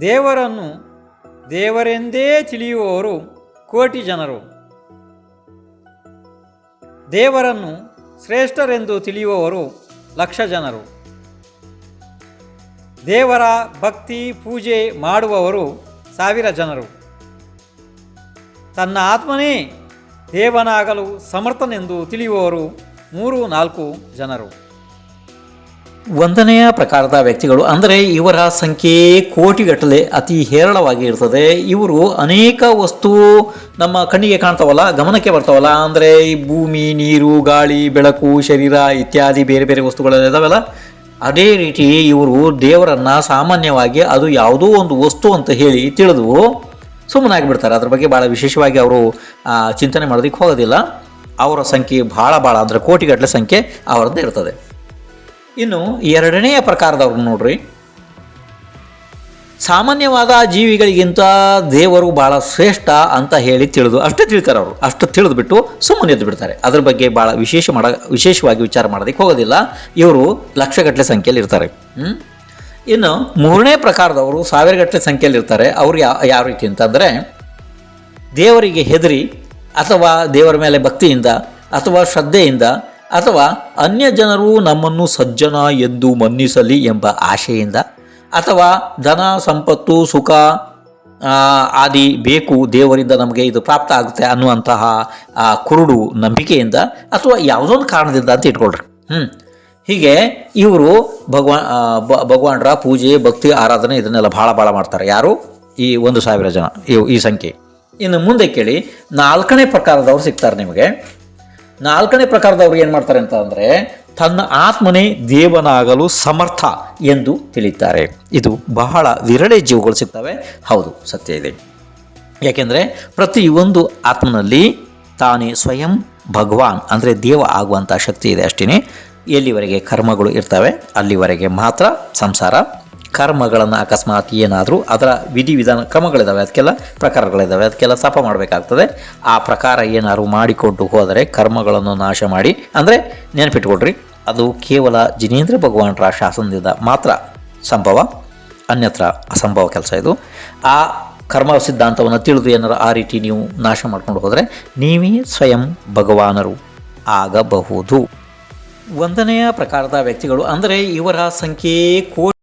ದೇವರನ್ನು ದೇವರೆಂದೇ ತಿಳಿಯುವವರು ಕೋಟಿ ಜನರು. ದೇವರನ್ನು ಶ್ರೇಷ್ಠರೆಂದು ತಿಳಿಯುವವರು ಲಕ್ಷ ಜನರು. ದೇವರ ಭಕ್ತಿ ಪೂಜೆ ಮಾಡುವವರು ಸಾವಿರ ಜನರು. ತನ್ನ ಆತ್ಮನೇ ದೇವನಾಗಲು ಸಮರ್ಥನೆಂದು ತಿಳಿಯುವವರು ಮೂರು ನಾಲ್ಕು ಜನರು. ಒಂದನೆಯ ಪ್ರಕಾರದ ವ್ಯಕ್ತಿಗಳು ಅಂದರೆ ಇವರ ಸಂಖ್ಯೆ ಕೋಟಿಗಟ್ಟಲೆ ಅತಿ ಹೇರಳವಾಗಿ ಇರ್ತದೆ. ಇವರು ಅನೇಕ ವಸ್ತು ನಮ್ಮ ಕಣ್ಣಿಗೆ ಕಾಣ್ತಾವಲ್ಲ, ಗಮನಕ್ಕೆ ಬರ್ತಾವಲ್ಲ. ಅಂದರೆ ಭೂಮಿ, ನೀರು, ಗಾಳಿ, ಬೆಳಕು, ಶರೀರ ಇತ್ಯಾದಿ ಬೇರೆ ಬೇರೆ ವಸ್ತುಗಳೆಲ್ಲ ಅದೇ ರೀತಿ ಇವರು ದೇವರನ್ನು ಸಾಮಾನ್ಯವಾಗಿ ಅದು ಯಾವುದೋ ಒಂದು ವಸ್ತು ಅಂತ ಹೇಳಿ ತಿಳಿದು ಸುಮ್ಮನಾಗಿಬಿಡ್ತಾರೆ. ಅದ್ರ ಬಗ್ಗೆ ಭಾಳ ವಿಶೇಷವಾಗಿ ಅವರು ಚಿಂತನೆ ಮಾಡೋದಕ್ಕೆ ಹೋಗೋದಿಲ್ಲ. ಅವರ ಸಂಖ್ಯೆ ಭಾಳ ಭಾಳ ಅಂದರೆ ಕೋಟಿಗಟ್ಟಲೆ ಸಂಖ್ಯೆ ಅವರದ್ದು ಇರ್ತದೆ. ಇನ್ನು ಎರಡನೆಯ ಪ್ರಕಾರದವ್ರು ನೋಡ್ರಿ. ಸಾಮಾನ್ಯವಾದ ಜೀವಿಗಳಿಗಿಂತ ದೇವರು ಭಾಳ ಶ್ರೇಷ್ಠ ಅಂತ ಹೇಳಿ ತಿಳಿದು ಅಷ್ಟೇ ತಿಳಿತಾರೆ ಅವರು. ಅಷ್ಟು ತಿಳಿದ್ಬಿಟ್ಟು ಸುಮ್ಮನೆ ಎದ್ದು ಬಿಡ್ತಾರೆ. ಅದ್ರ ಬಗ್ಗೆ ಭಾಳ ವಿಶೇಷ ಮಾಡ, ವಿಶೇಷವಾಗಿ ವಿಚಾರ ಮಾಡೋದಕ್ಕೆ ಹೋಗೋದಿಲ್ಲ. ಇವರು ಲಕ್ಷಗಟ್ಟಲೆ ಸಂಖ್ಯೆಯಲ್ಲಿ ಇರ್ತಾರೆ. ಇನ್ನು ಮೂರನೇ ಪ್ರಕಾರದವರು ಸಾವಿರಗಟ್ಟಲೆ ಸಂಖ್ಯೆಯಲ್ಲಿ ಇರ್ತಾರೆ. ಅವರು ಯಾವ ಯಾವ ರೀತಿ ಅಂತಂದರೆ ದೇವರಿಗೆ ಹೆದರಿ ಅಥವಾ ದೇವರ ಮೇಲೆ ಭಕ್ತಿಯಿಂದ ಅಥವಾ ಶ್ರದ್ಧೆಯಿಂದ ಅಥವಾ ಅನ್ಯ ಜನರು ನಮ್ಮನ್ನು ಸಜ್ಜನ ಎಂದು ಮನ್ನಿಸಲಿ ಎಂಬ ಆಶೆಯಿಂದ, ಅಥವಾ ಧನ, ಸಂಪತ್ತು, ಸುಖ ಆದಿ ಬೇಕು, ದೇವರಿಂದ ನಮಗೆ ಇದು ಪ್ರಾಪ್ತ ಆಗುತ್ತೆ ಅನ್ನುವಂತಹ ಕುರುಡು ನಂಬಿಕೆಯಿಂದ ಅಥವಾ ಯಾವುದೊಂದು ಕಾರಣದಿಂದ ಅಂತ ಇಟ್ಕೊಳ್ರಿ. ಹ್ಞೂ ಹೀಗೆ ಇವರು ಭಗವಾ ಭಗವಾನರ ಪೂಜೆ, ಭಕ್ತಿ, ಆರಾಧನೆ ಇದನ್ನೆಲ್ಲ ಭಾಳ ಭಾಳ ಮಾಡ್ತಾರೆ. ಯಾರು? ಈ ಒಂದು ಸಾವಿರ ಜನ ಈ ಸಂಖ್ಯೆ. ಇನ್ನು ಮುಂದೆ ಕೇಳಿ ನಾಲ್ಕನೇ ಪ್ರಕಾರದವ್ರು ಸಿಗ್ತಾರೆ ನಿಮಗೆ. ನಾಲ್ಕನೇ ಪ್ರಕಾರದವ್ರು ಏನು ಮಾಡ್ತಾರೆ ಅಂತ ಅಂದರೆ ತನ್ನ ಆತ್ಮನೇ ದೇವನಾಗಲು ಸಮರ್ಥ ಎಂದು ತಿಳಿತಾರೆ. ಇದು ಬಹಳ ವಿರಳೆ ಜೀವಗಳು ಸಿಗ್ತವೆ. ಹೌದು, ಸತ್ಯ ಇದೆ. ಯಾಕೆಂದರೆ ಪ್ರತಿಯೊಂದು ಆತ್ಮನಲ್ಲಿ ತಾನೇ ಸ್ವಯಂ ಭಗವಾನ್, ಅಂದರೆ ದೇವ ಆಗುವಂಥ ಶಕ್ತಿ ಇದೆ ಅಷ್ಟೇ ಎಲ್ಲಿವರೆಗೆ ಕರ್ಮಗಳು ಇರ್ತವೆ, ಅಲ್ಲಿವರೆಗೆ ಮಾತ್ರ ಸಂಸಾರ ಕರ್ಮಗಳನ್ನು ಅಕಸ್ಮಾತ್ ಏನಾದರೂ ಅದರ ವಿಧಿವಿಧಾನ ಕ್ರಮಗಳಿದ್ದಾವೆ ಅದಕ್ಕೆಲ್ಲ ಪ್ರಕಾರಗಳಿದ್ದಾವೆ ಅದಕ್ಕೆಲ್ಲ ತಪ ಮಾಡಬೇಕಾಗ್ತದೆ. ಆ ಪ್ರಕಾರ ಏನಾದರೂ ಮಾಡಿಕೊಂಡು ಹೋದರೆ ಕರ್ಮಗಳನ್ನು ನಾಶ ಮಾಡಿ, ಅಂದರೆ ನೆನಪಿಟ್ಕೊಡ್ರಿ ಅದು ಕೇವಲ ಜಿನೇಂದ್ರ ಭಗವಾನರ ಶಾಸನದಿಂದ ಮಾತ್ರ ಸಂಭವ, ಅನ್ಯತ್ರ ಅಸಂಭವ ಕೆಲಸ ಇದು. ಆ ಕರ್ಮ ಸಿದ್ಧಾಂತವನ್ನು ತಿಳಿದು ಏನಾರು ಆ ರೀತಿ ನೀವು ನಾಶ ಮಾಡ್ಕೊಂಡು ಹೋದರೆ ನೀವೇ ಸ್ವಯಂ ಭಗವಾನರು ಆಗಬಹುದು. ಒಂದನೆಯ ಪ್ರಕಾರದ ವ್ಯಕ್ತಿಗಳು ಅಂದರೆ ಇವರ ಸಂಖ್ಯೆ ಕೋಟಿ